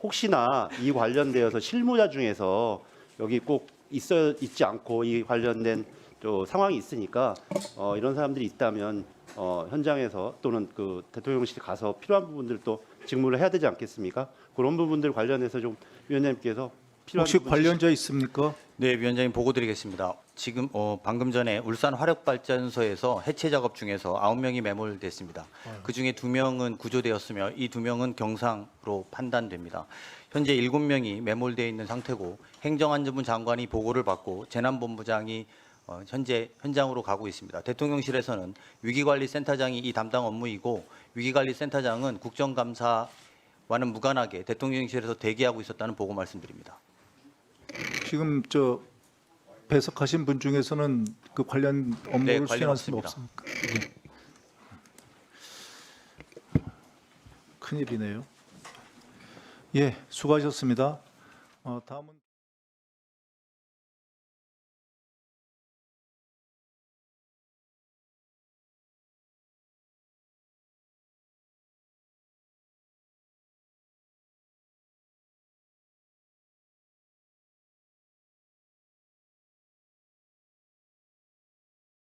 혹시나 이 관련되어서 실무자 중에서 여기 꼭 있어 있지 않고 이 관련된 또 상황이 있으니까 어, 이런 사람들이 있다면 어, 현장에서 또는 그 대통령실 가서 필요한 부분들도 직무를 해야 되지 않겠습니까? 그런 부분들 관련해서 좀 위원장님께서 필요한 혹시 부분 관련자 있습니까? 네, 위원장님 보고 드리겠습니다. 지금 어, 방금 전에 울산 화력발전소에서 해체 작업 중에서 9명이 매몰됐습니다. 그 중에 2명은 구조되었으며 이 2명은 경상으로 판단됩니다. 현재 7명이 매몰되어 있는 상태고 행정안전부 장관이 보고를 받고 재난본부장이 어, 현재 현장으로 가고 있습니다. 대통령실에서는 위기관리센터장이 이 담당 업무이고 위기관리센터장은 국정감사와는 무관하게 대통령실에서 대기하고 있었다는 보고 말씀드립니다. 지금 저 배석하신 분 중에서는 그 관련 업무를 네, 관련 수행할 수는 없습니다. 없습니까? 예. 큰일이네요. 예, 수고하셨습니다. 어, 다음은